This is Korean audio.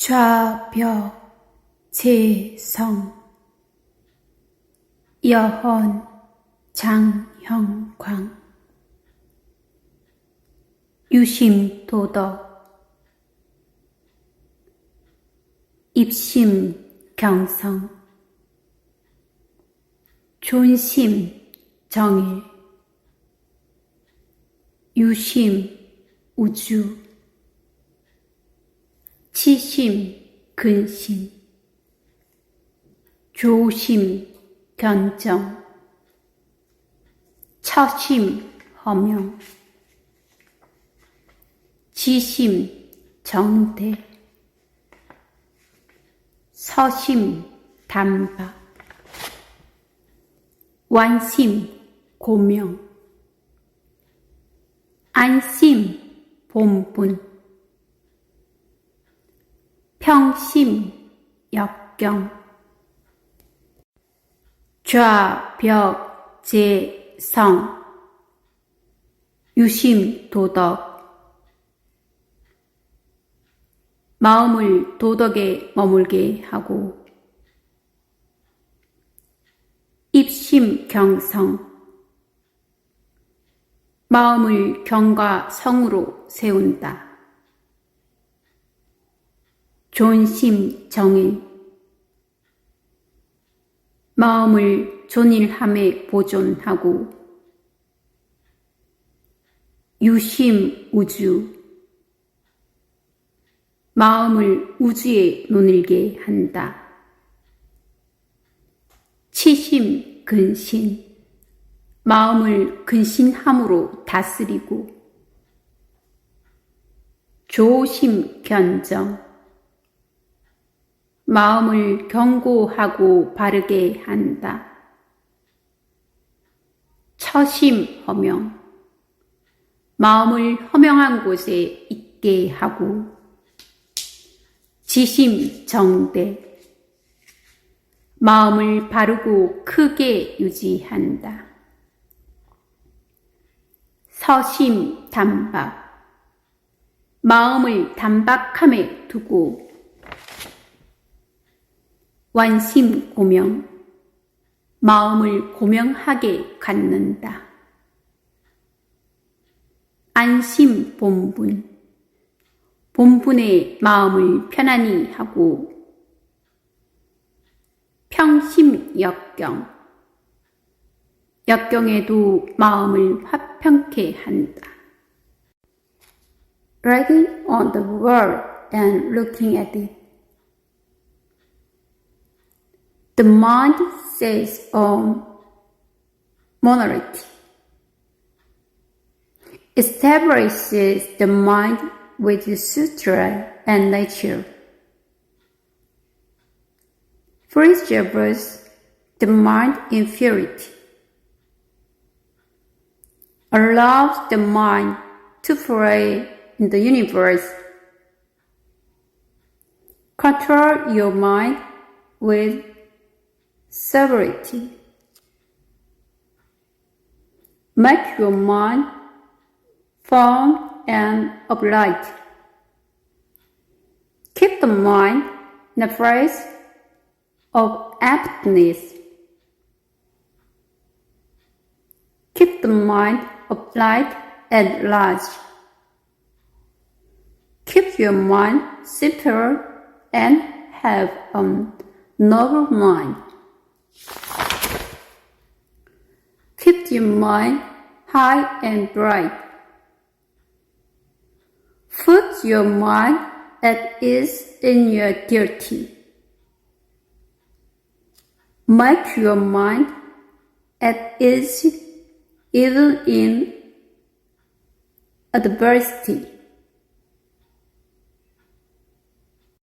좌벽 재성. 여헌 장형광. 유심도덕. 입심 경성. 존심 정일. 유심 우주 치심 근심. 조심 견정. 처심 허명. 지심 정대. 서심 담박 완심 고명. 안심 본분 평심 역경. 좌벽 재성. 유심 도덕. 마음을 도덕에 머물게 하고. 입심 경성. 마음을 경과 성으로 세운다. 존심 정인 마음을 존일함에 보존하고 유심 우주. 마음을 우주에 논일게 한다. 치심 근신. 마음을 근신함으로 다스리고 조심 견정 마음을 경고하고 바르게 한다. 처심 허명 마음을 허명한 곳에 있게 하고 지심 정대 마음을 바르고 크게 유지한다. 서심 담박 마음을 담박함에 두고 완심 고명 마음을 고명하게 갖는다. 안심 본분 본분의 마음을 편안히 하고 평심 역경 역경에도 마음을 화평케 한다. Writing on the world and looking at it. The mind says um, on monarchy. Establishes the mind with the sutra and nature. Preserves the mind in purity. Allows the mind to play in the universe. Control your mind with sovereignty. Make your mind firm and upright. Keep the mind in a place of aptness. Keep the mind upright and large. Keep your mind simple and have a noble mind. Keep your mind high and bright. Put your mind at ease in your duty. Make your mind at ease even in adversity.